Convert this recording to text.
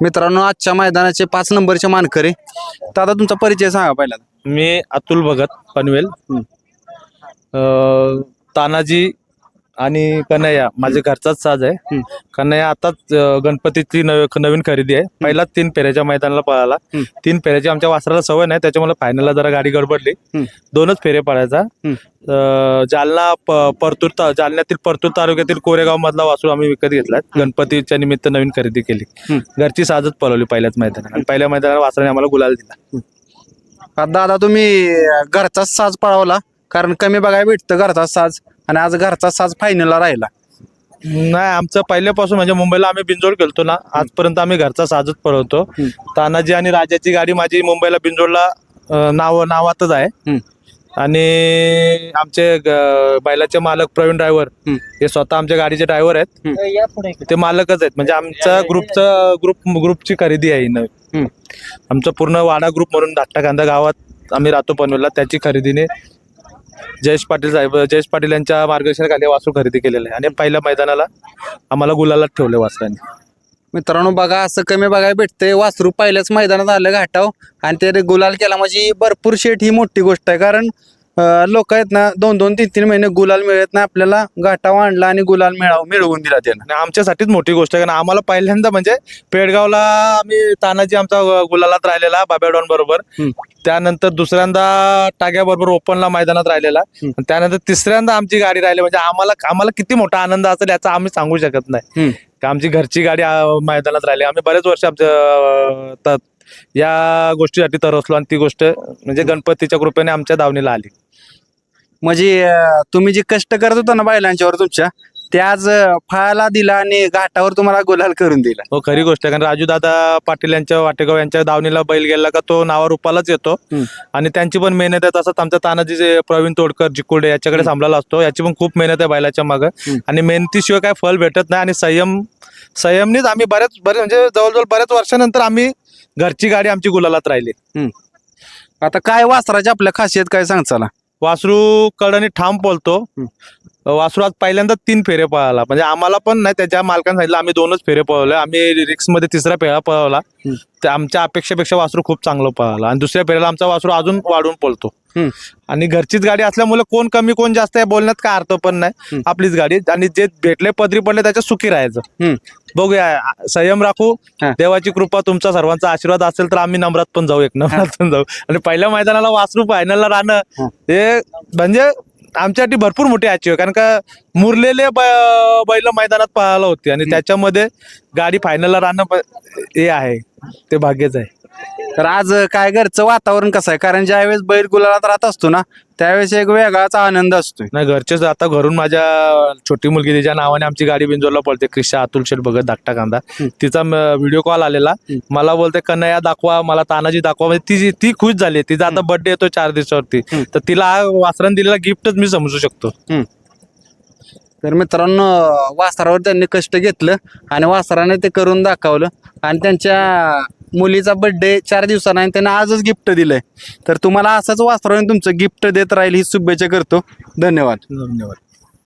मित्रांनो आजच्या मैदानाचे पाच नंबरचे मानकरी. दादा तुमचा परिचय सांगा पहिला मी अतुल भगत पनवेल. अं, तानाजी आणि कन्हैया माझे घरचाच साज आहे. कन्हैया आताच गणपतीची नव- नवीन खरेदी आहे. पहिला तीन फेऱ्याच्या मैदानाला पळाला. तीन फेऱ्याची आमच्या वासराला सवय नाही त्याच्यामुळे फायनलला जरा गाडी गडबडली. दोनच फेरे पळायचा. अं, जालना प- परतूर ता- जालन्यातील परतूर तालुक्यातील कोरेगाव मधला वासरू आम्ही विकत घेतला गणपतीच्या निमित्त नवीन खरेदी केली. घरची साजच पळवली पहिल्याच मैदानात आणि पहिल्या मैदानाला वासराने आम्हाला गुलाल दिला. आता दादा तुम्ही घरचाच साज पळवला. कारण कमी बघायला भेटतं घरचा साज. आणि आज घरचा साज फायनलला राहिला नाही आमचं पहिल्यापासून म्हणजे मुंबईला आम्ही बिंजोड खेळतो ना आजपर्यंत आम्ही घरचा साजच पळवतो. तानाजी आणि राजाची गाडी माझी मुंबईला बिंजोडला नाव नावातच आहे. आणि आमचे बैलाचे मालक प्रवीण ड्रायव्हर हं. स्वतः आमच्या गाडीचे ड्रायव्हर आहेत. ते मालकच आहेत म्हणजे आमच्या ग्रुपचं ग्रुप ग्रुपची खरेदी आहे नवी हं. आमचं पूर्ण वाडा ग्रुप म्हणून धाकटा कांदा गावात आम्ही राहतो पनवेलला त्याची खरेदीने जयेश पाटील साहेब जयेश पाटील यांच्या मार्गदर्शनाखाली वासरू खरेदी केलेलं आहे. आणि पहिल्या मैदानाला आम्हाला गुलालात ठेवले वासरांनी. मित्रांनो बघा असं कमी बघायला भेटतंय. वासरू पहिल्याच मैदानात आलं घाटाव. आणि ते गुलाल केला म्हणजे भरपूर शेट ही मोठी गोष्ट आहे. कारण लोक आहेत ना दोन दोन तीन तीन महिने गुलाल मिळत नाही आपल्याला घाटाव आणला आणि गुलाल मिळाव मिळवून दिला त्यानं. आणि आमच्यासाठीच मोठी गोष्ट आहे कारण आम्हाला पहिल्यांदा म्हणजे पेडगावला आम्ही तानाजी आमचा गुलालात राहिलेला बाब्याडॉन बरोबर. त्यानंतर दुसऱ्यांदा टाग्या बरोबर ओपनला मैदानात राहिलेला. त्यानंतर तिसऱ्यांदा आमची गाडी राहिली म्हणजे आम्हाला आम्हाला किती मोठा आनंद असेल याचा आम्ही सांगू शकत नाही. आमची घरची गाडी मैदानात राहिली. आम्ही बरेच वर्ष आमच्या या गोष्टीसाठी तरसलो आणि ती गोष्ट म्हणजे गणपतीच्या कृपेने आमच्या दावणीला आली. म्हणजे अं, तुम्ही जे कष्ट करत होता ना बैलांच्यावर तुमच्या ते आज अं, फळाला दिला आणि घाटावर तुम्हाला गुलाल करून दिला. हो खरी गोष्ट आहे. कारण राजू दादा पाटील यांच्या वाटेगाव यांच्या दावणीला बैल गेला का तो नावा रूपालाच येतो. हम्म. आणि त्यांची पण मेहनत आहे. तसंच आमच्या तानाजी जे प्रवीण तोडकर जिकुर्डे याच्याकडे सांभाळला असतो. याची पण खूप मेहनत आहे बैलाच्या मागं. हम्म. आणि मेहनतीशिवाय काय फल भेटत नाही. आणि संयम संयमनीच आम्ही बऱ्याच बरेच म्हणजे जवळजवळ बऱ्याच वर्षानंतर आम्ही घरची गाडी आमची गुलालात राहिली. आता काय वासराची आपल्या खासियत काय सांग चला वासरू कडनी ठाम बोलतो. वासरू आज पहिल्यांदा तीन फेरे पळाला. म्हणजे आम्हाला पण नाही त्याच्या मालकाने सांगितलं आम्ही दोनच फेरे पळवले. आम्ही रिक्समध्ये तिसरा फेरा पळवला. आमच्या अपेक्षेपेक्षा वासरू खूप चांगलं पळाला. आणि दुसऱ्या फेऱ्याला आमचा वासरू अजून वाढून पळतो. आणि घरचीच गाडी असल्यामुळे कोण कमी कोण जास्त आहे बोलण्यात काय अर्थ पण नाही. आपलीच गाडी. आणि जे भेटले पदरी पडले त्याच्यात सुखी राहायचं. बघूया संयम राखू. देवाची कृपा तुमचा सर्वांचा आशीर्वाद असेल तर आम्ही नम्रात पण जाऊ एक नम्रात पण जाऊ. आणि पहिल्या मैदानाला वासरू फायनलला राहणं हा. म्हणजे आमच्यासाठी भरपूर मोठी अचीव आहे कारण का मुरलेले बैल मैदानात पळायला होती. आणि त्याच्यामध्ये गाडी फायनलला राहणं हे आहे. ते भाग्यच आहे. तर आज काय घरचं वातावरण कसं आहे? कारण ज्यावेळेस बैल गुलालात राहत असतो ना त्यावेळेस एक वेगळाच आनंद असतोय. नाही घरचेच आता घरून माझ्या छोटी मुलगी तिच्या नावाने आमची गाडी बिंजोरला पडते क्रिशा अतुल शेठ भगत धाकटा कांदा. तिचा व्हिडिओ कॉल आलेला. मला बोलते कन्हैया दाखवा मला तानाजी दाखवा. म्हणजे ती ती खुश झाली तिचा आता बर्थडे येतो चार दिवसावरती. तर तिला वासरान दिलेला गिफ्टच मी समजू शकतो. तर मित्रांनो वासरावर त्यांनी कष्ट घेतलं आणि वासराने ते करून दाखवलं. आणि त्यांच्या मुलीचा बर्थडे चार दिवसांना आणि त्यांना आजच गिफ्ट दिलंय. तर तुम्हाला असंच वासराने तुमचं गिफ्ट देत राहील ही शुभेच्छा करतो. धन्यवाद. धन्यवाद.